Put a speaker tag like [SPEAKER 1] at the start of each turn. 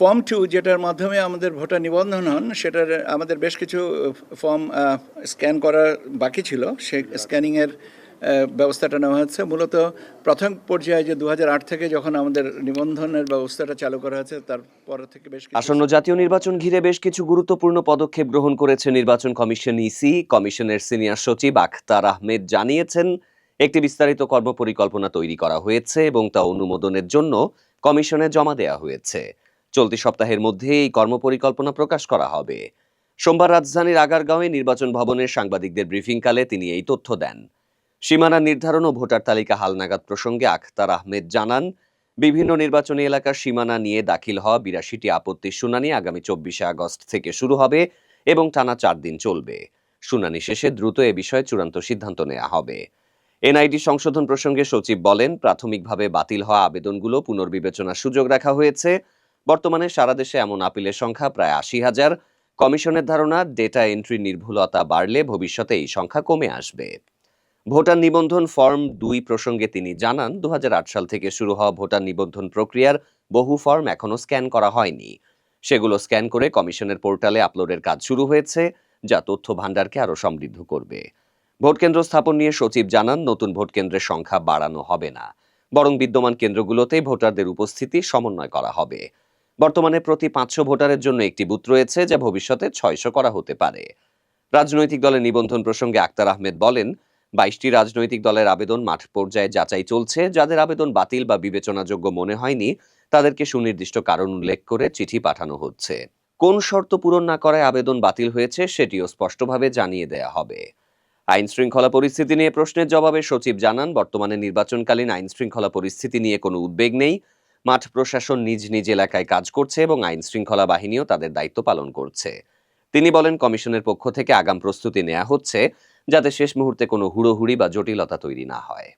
[SPEAKER 1] Form two যেটার মাধ্যমে আমাদের ভোটার নিবন্ধন হন, সেটার, আমাদের বেশ কিছু ফর্ম স্ক্যান করা বাকি ছিল। সে স্ক্যানিংয়ের ব্যবস্থাটা নেওয়া হচ্ছে। মূলত প্রথম পর্যায়ে যে দু হাজার আট থেকে যখন আমাদের নিবন্ধনের ব্যবস্থাটা চালু করা হয়েছে তারপর থেকে বেশ
[SPEAKER 2] আসন্ন জাতীয় নির্বাচন ঘিরে বেশ কিছু গুরুত্বপূর্ণ পদক্ষেপ গ্রহণ করেছে নির্বাচন কমিশন ইসি। কমিশনের সিনিয়র সচিব আখতার আহমেদ জানিয়েছেন, একটি বিস্তারিত কর্মপরিকল্পনা তৈরি করা হয়েছে এবং তা অনুমোদনের জন্য কমিশনে জমা দেওয়া হয়েছে। চলতি সপ্তাহের মধ্যে এই কর্মপরিকল্পনা প্রকাশ করা হবে। সোমবার রাজধানীর আগারগাঁওয়ে নির্বাচন ভবনের সাংবাদিকদের ব্রিফিংকালে তিনি এই তথ্য দেন। সীমানা নির্ধারণ ও ভোটার তালিকা হালনাগাদ প্রসঙ্গে আখতার আহমেদ জানান, বিভিন্ন নির্বাচনী এলাকার সীমানা নিয়ে দাখিল হওয়া বিরাশিটি আপত্তির শুনানি আগামী চব্বিশে আগস্ট থেকে শুরু হবে এবং টানা চার দিন চলবে। শুনানি শেষে দ্রুত এ বিষয়ে চূড়ান্ত সিদ্ধান্ত নেওয়া হবে। এনআইডি সংশোধন প্রসঙ্গে সচিব বলেন, প্রাথমিকভাবে বাতিল হওয়া আবেদনগুলো পুনর্বিবেচনার সুযোগ রাখা হয়েছে। বর্তমানে সারা দেশে এমন আপিলের সংখ্যা প্রায় আশি হাজার। কমিশনের ধারণা ডেটা এন্ট্রি নির্ভুলতা বাড়লে ভবিষ্যতে এই সংখ্যা কমে আসবে। ভোটার নিবন্ধন ফর্ম দুই প্রসঙ্গে তিনি জানান দু হাজার আট সাল থেকে শুরু হওয়া ভোটার নিবন্ধন প্রক্রিয়ার বহু ফর্ম এখনও স্ক্যান করা হয়নি। সেগুলো স্ক্যান করে কমিশনের পোর্টালে আপলোডের কাজ শুরু হয়েছে, যা তথ্য ভাণ্ডারকে আরও সমৃদ্ধ করবে। ভোটকেন্দ্র স্থাপন নিয়ে সচিব জানান, নতুন ভোট কেন্দ্রের সংখ্যা বাড়ানো হবে না। বরং বিদ্যমান কেন্দ্রগুলোতে ভোটারদের উপস্থিতি সমন্বয় করা হবে। বর্তমানে প্রতি পাঁচশো ভোটারের জন্য একটি বুথ রয়েছে যা ভবিষ্যতে ছয়শো করা হতে পারে। রাজনৈতিক দলের নিবন্ধন প্রসঙ্গে আক্তার আহমেদ বলেন, বাইশটি রাজনৈতিক দলের আবেদন মাঠ পর্যায়ে যাচাই চলছে। যাদের আবেদন বাতিল বা বিবেচনাযোগ্য মনে হয়নি, তাদেরকে সুনির্দিষ্ট কারণ উল্লেখ করে চিঠি পাঠানো হচ্ছে। কোন শর্ত পূরণ না করায় আবেদন বাতিল হয়েছে সেটিও স্পষ্টভাবে জানিয়ে দেয়া হবে। আইন শৃঙ্খলা পরিস্থিতি নিয়ে প্রশ্নের জবাবে সচিব জানান, বর্তমানে নির্বাচনকালীন আইন শৃঙ্খলা পরিস্থিতি নিয়ে কোনো উদ্বেগ নেই। মাঠ প্রশাসন নিজ নিজ এলাকায় কাজ করছে এবং আইন শৃঙ্খলা বাহিনীও তাদের দায়িত্ব পালন করছে। তিনি বলেন, কমিশনের পক্ষ থেকে আগাম প্রস্তুতি নেওয়া হচ্ছে যাতে শেষ মুহূর্তে কোনো হুড়োহুড়ি বা জটিলতা তৈরি না হয়।